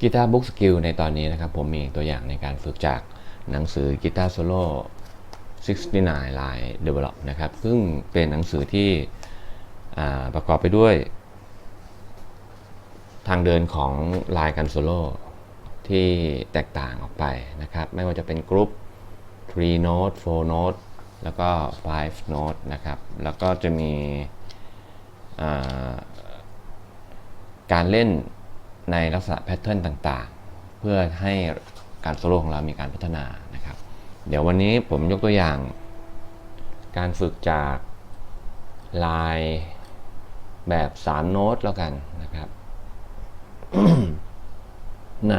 กีตาร์บุ๊กสกิลในตอนนี้นะครับ ผมมีตัวอย่างในการฝึกจากหนังสือกีตาร์โซโล่69 Line Develop นะครับ ซึ่งเป็นหนังสือที่ประกอบไปด้วย ทางเดินของลายการโซโล่ที่แตกต่างออกไปนะครับ ไม่ว่าจะเป็นกรุ๊ป 3 note 4 note แล้วก็ 5 note นะครับ แล้วก็จะมีการเล่น ในลักษณะแพทเทิร์นต่างๆ เพื่อให้การโซโล่ของเรามีการพัฒนานะครับ เดี๋ยววันนี้ผมยกตัวอย่าง การฝึกจากลายแบบ 3 โน้ตแล้วกันนะครับ ใน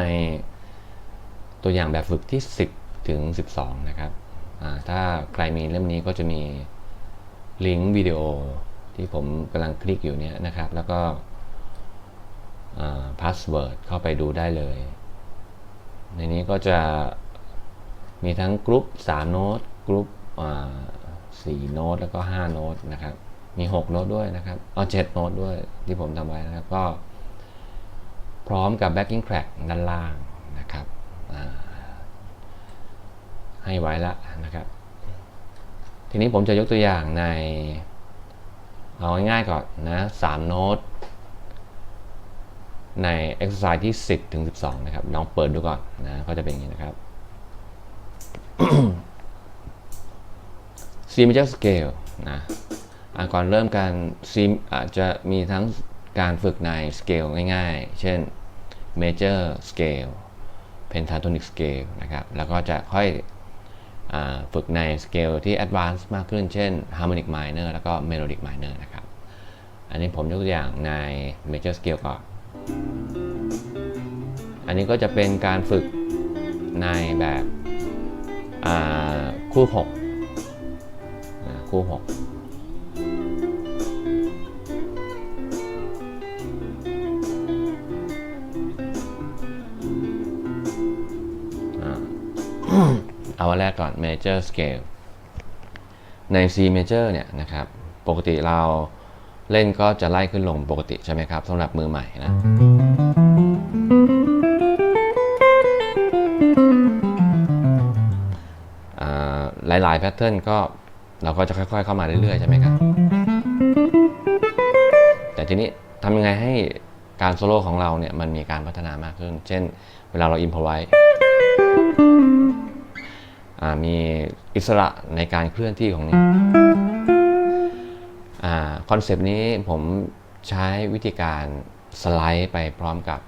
ตัวอย่างแบบฝึกที่ 10 ถึง 12 นะครับ ถ้าใครมีเล่มนี้ก็จะมีลิงก์วิดีโอที่ผมกำลังคลิกอยู่เนี่ยนะครับ แล้วก็ พาสเวิร์ดเข้าไปดูได้เลย ในนี้ก็จะมีทั้งกรุ๊ป3โน้ตกรุ๊ป4โน้ตแล้วก็ 5 โน้ตนะครับ มี 6 โน้ตด้วยนะครับเอา7โน้ตด้วยที่ผมทำไว้นะครับก็ พร้อมกับ backing track ด้านล่างนะครับให้ไว้ล้วนะครับ ทีนี้ผมจะยกตัวอย่างใน เอาง่ายๆก่อนนะ3โน้ต ใน exercise ที่ 10ถึง12 นะครับ ลองเปิดดูก่อนนะ ก็จะเป็นอย่างนี้นะครับ C major scale นะอะก่อนเริ่มการ C อาจจะมีทั้งการฝึกใน scale ง่ายๆ เช่น major scale pentatonic scale นะครับ แล้วก็จะค่อยฝึกใน scale ที่ advanced มากขึ้น เช่น harmonic minor แล้วก็ melodic minor นะครับ อันนี้ผมยกตัวอย่างใน major scale ก่อน อันนี้ก็จะเป็นการฝึกในแบบคู่6นะคู่6เอาอันแรกก่อน major scale ใน C major เนี่ยนะครับ ปกติเรา เล่นก็จะไล่ขึ้นลงปกติใช่ไหมครับสำหรับมือใหม่นะอ่าหลายๆแพทเทิร์นก็เราก็จะค่อย ๆ เข้ามาเรื่อยๆใช่ไหมครับ แต่ทีนี้ทำยังไงให้การโซโล่ของเราเนี่ยมันมีการพัฒนามากขึ้น เช่น เวลาเราอิมพอไว้มีอิสระในการเคลื่อนที่ของนี้ คอนเซปต์นี้ผมใช้วิธีการสไลด์ไปพร้อมกับ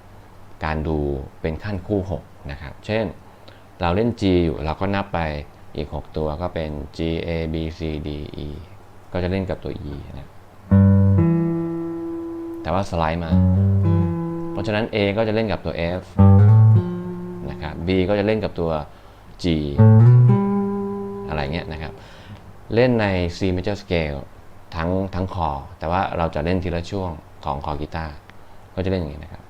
การดูเป็นขั้นคู่ 6 นะครับ เช่นเราเล่น G อยู่เราก็นับไปอีก 6 ตัวก็เป็น G A B C D E ก็จะเล่นกับตัว E นะแต่ว่าสไลด์มา เพราะฉะนั้น A ก็จะเล่นกับตัว F นะครับ B ก็จะเล่นกับตัว G อะไรเงี้ยนะครับ เล่นใน C major scale ทั้งทั้งคอ แต่ว่าเราจะเล่นทีละช่วงของคอกีตาร์ก็จะเล่นอย่างนี้นะครับ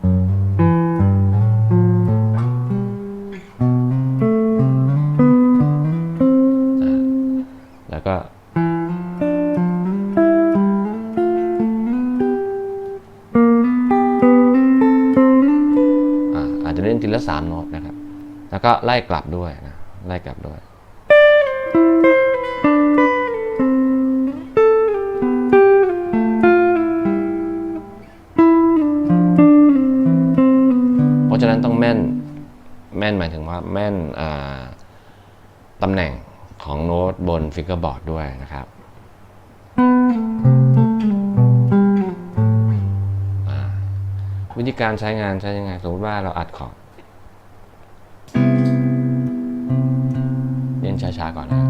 แล้วก็ อาจจะเล่นทีละสามโน้ตนะครับ แล้วก็ไล่กลับด้วยนะไล่กลับด้วย เพราะฉะนั้นต้องแม่น แม่นหมายถึงว่าแม่นตำแหน่งของโน้ตบนฟิกเกอร์บอร์ดด้วยนะครับวิธีการใช้งานใช้ยังไง สมมติว่าเราอัดคอร์ดเล่นช้าๆก่อนนะ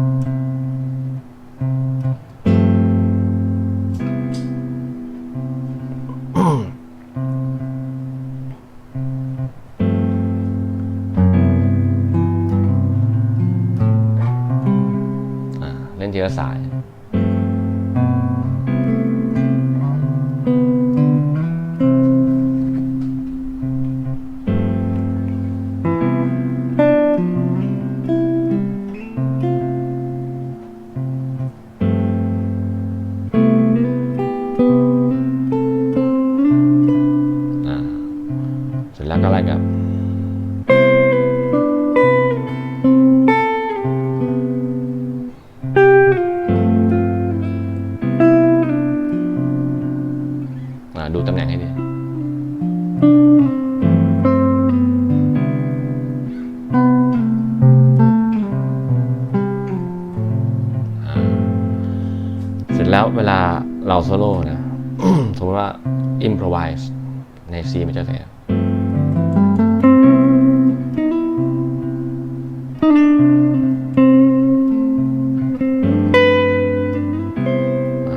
เล่นทีละสายเสร็ ดูตำแหน่งให้ดีเสร็จแล้วเวลาเราโซโล่นะสมมติว่า improvise ใน C มันจะเป็น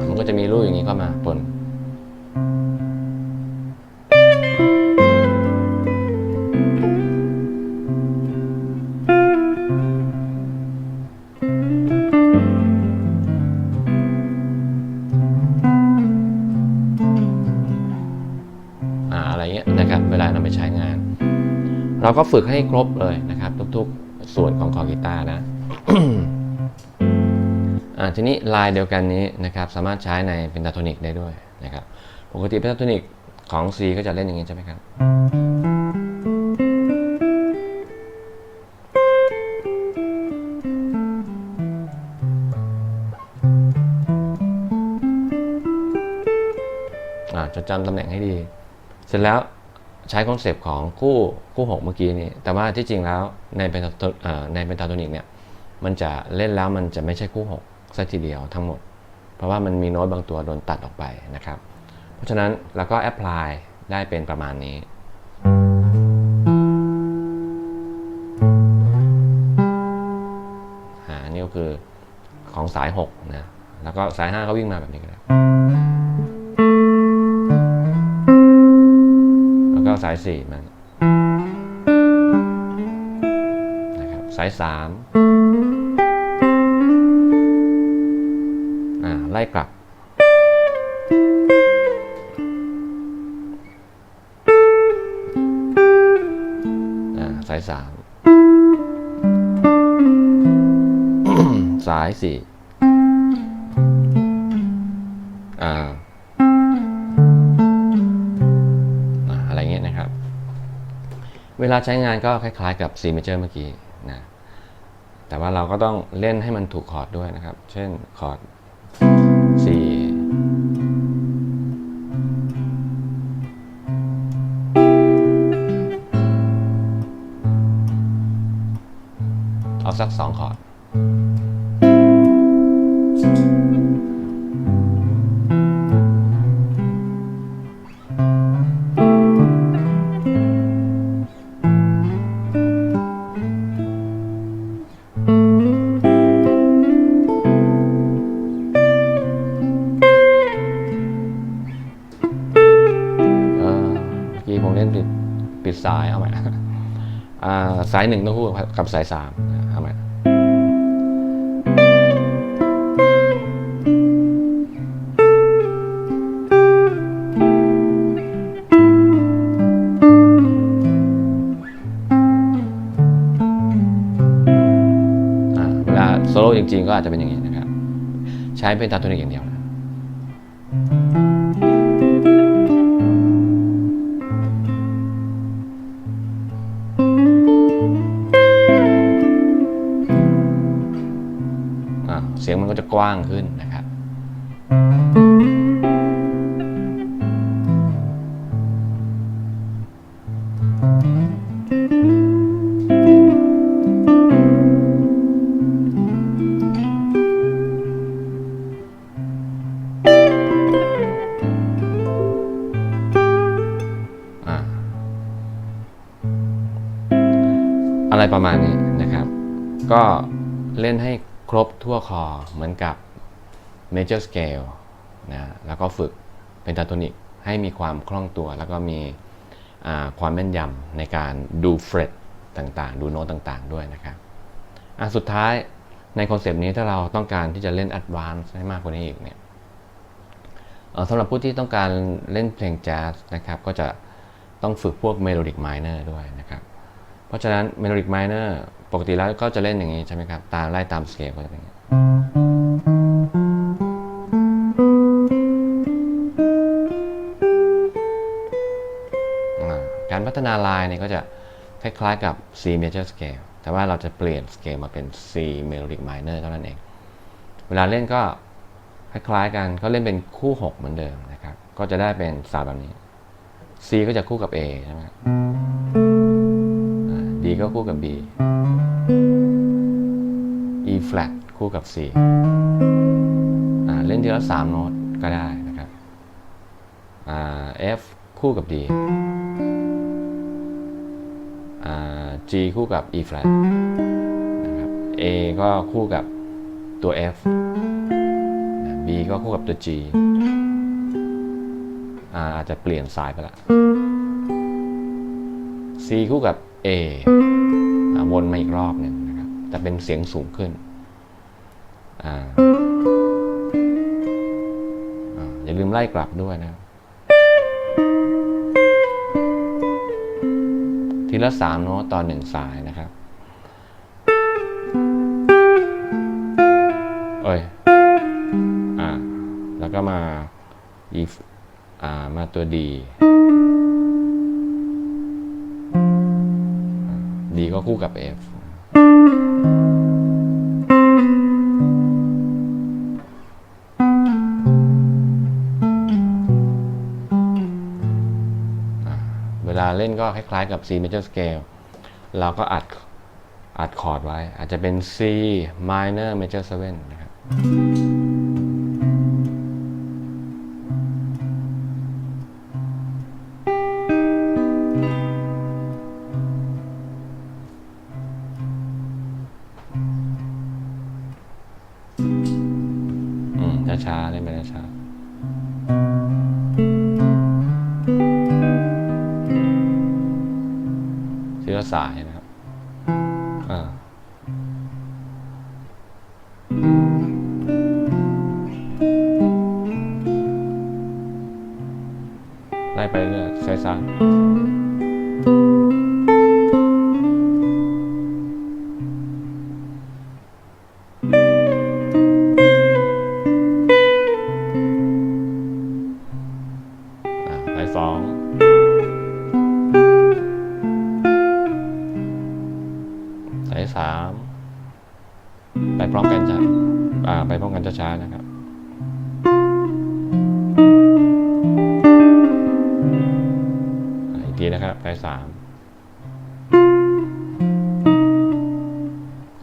มันก็จะมีรูอย่างนี้เข้ามาปน เราก็ฝึกให้ครบเลยนะครับ ทุกๆส่วนของคอกีตาร์นะอ่าทีนี้ลายเดียวกันนี้นะครับสามารถใช้ในเพนทาโทนิกได้ด้วยนะครับปกติเพนทาโทนิกของ C ก็จะเล่นอย่างนี้ใช่ไหมครับอ่าจดจำตำแหน่งให้ดี เสร็จแล้ว ใช้คอนเซปต์ของคู่คู่หกเมื่อกี้นี้ แต่ว่าที่จริงแล้วในเป็นในเป็นตาโทนิกเนี่ยมันจะเล่นแล้วมันจะไม่ใช่คู่หกซะทีเดียวทั้งหมด เพราะว่ามันมีโน้ตบางตัวโดนตัดออกไปนะครับ เพราะฉะนั้นเราก็แอพพลายได้เป็นประมาณนี้นี่ก็คือของสาย6นะแล้วก็สาย5ก็วิ่งมาแบบนี้ก็ได้ สาย4มันนะครับสาย3อ่าไล่กลับ อ่าสาย3สาย4 วลาใช้งานก็คล้ายๆกับ C major เมื่อกี้นะแต่ว่าเราก็ต้องเล่นให้มันถูกคอร์ดด้วยนะครับ เช่นคอร์ด C เอาสักสองคอร์ด สายเอาใหม่สายหนึ่งต้องคู่กับสายสามเอาใหม่อ่าเวลาโซโล่จริงๆก็อาจจะเป็นอย่างนี้นะครับ ใช้เป็นตาตัวนี้อย่างเดียว กว้างขึ้นนะครับ คอเหมือนกับ major scale นะแล้วก็ฝึกเป็นตาโทนิกให้มีความคล่องตัว แล้วก็มีความแม่นยำในการดูเฟรตต่างๆ ดูโน้ตต่างๆ ด้วยนะครับสุดท้ายในคอนเซปต์นี้ถ้าเราต้องการที่จะเล่น advance ให้มากกว่านี้อีกเนี่ยสำหรับผู้ที่ต้องการเล่นเพลงแจ๊สนะครับก็จะต้องฝึกพวก melodic minor ด้วยนะครับ เพราะฉะนั้น melodic minor ปกติแล้วก็จะเล่นอย่างนี้ใช่ไหมครับ ตามไล่ตามสเกลก็จะเป็นอย่างนี้ การพัฒนาลายเนี่ยก็จะคล้ายๆกับ C major scale แต่ว่าเราจะเปลี่ยนสเกลมาเป็น C melodic minor เท่านั้นเอง เวลาเล่นก็คล้ายๆกันก็เล่นเป็นคู่ 6 เหมือนเดิมนะครับ ก็จะได้เป็นสาวแบบนี้ C ก็จะคู่กับ A ใช่ไหมครับ D ก็คู่กับ B E flat คู่กับ C อ่าเล่นทีละสามโน้ตก็ได้นะครับ F คู่กับ D G คู่กับ E flat นะครับ A ก็คู่กับตัว F B ก็คู่กับตัว G อาจจะเปลี่ยนสายไปละ C คู่กับ A วนมาอีกรอบหนึ่งนะครับ แต่เป็นเสียงสูงขึ้น อ่าอย่าลืมไล่กลับด้วยนะทีละสามโน้ตต่อหนึ่งสายนะครับ เอ้ย อ่า แล้วก็มา E อ่า มาตัว D D ก็คู่กับ F ลาเล่นก็คล้ายๆกับ C major scale เราก็อัดอัดคอร์ดไว้ อาจจะเป็น C minor major 7นะครับอืมช้าๆเล่นไปช้าๆ ทีละสายนะ ช้าๆนะครับอีกทีนะครับสายสาม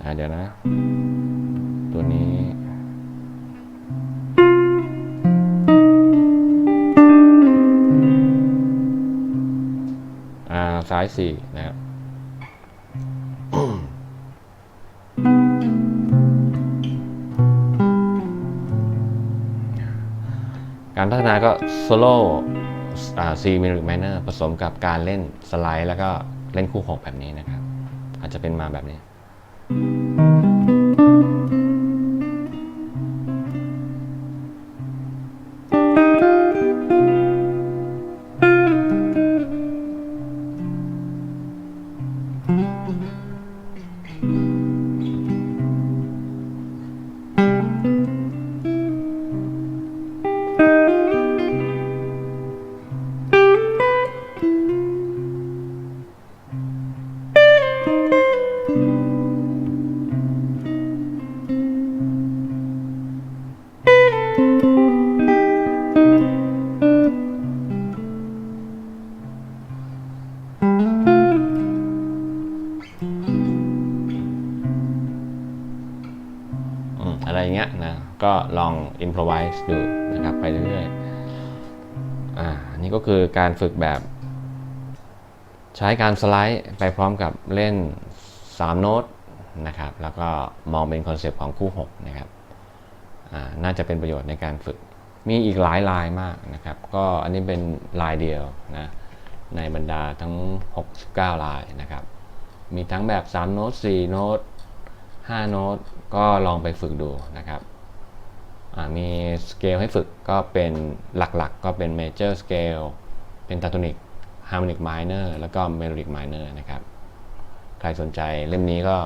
อาเดี๋ยวนะ ตัวนี้อ่าสายสี่นะครับ โซโล่อ่า C minor minor ผสมกับการเล่นสไลด์ แล้วก็เล่นคู่หกแบบนี้นะครับ อาจจะเป็นมาแบบนี้ ลอง improvise ดูนะครับไปเรื่อยๆอ่านี่ก็คือการฝึกแบบ ใช้การสไลด์ไปพร้อมกับเล่น 3 โน้ตนะครับแล้วก็มองเป็นคอนเซปต์ของคู่ 6 นะครับน่าจะเป็นประโยชน์ในการฝึก มีอีกหลายลายมากนะครับ ก็อันนี้เป็นลายเดียวนะในบรรดาทั้ง 69 ลายนะครับ มีทั้งแบบ 3 โน้ต 4 โน้ต 5 โน้ต ก็ลองไปฝึกดูนะครับ มีสเกลให้ฝึกก็เป็นหลักๆก็เป็น Major Scale Pentatonic Harmonic Minor แล้วก็ Melodic Minor นะครับ ใครสนใจเล่มนี้ก็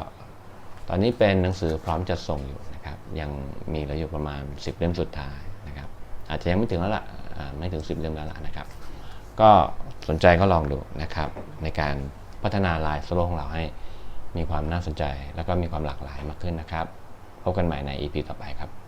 ตอนนี้เป็นหนังสือพร้อมจัดส่งอยู่นะครับ ยังมีเหลืออยู่ประมาณ 10 เล่มสุดท้ายนะครับ อาจจะยังไม่ถึงแล้วล่ะอ่าไม่ถึง 10 เล่มแล้วล่ะนะครับ ก็สนใจก็ลองดูนะครับ ในการพัฒนาลายโซโลของเราให้มีความน่าสนใจ แล้วก็มีความหลากหลายมากขึ้นนะครับ พบกันใหม่ใน EP ต่อไปครับ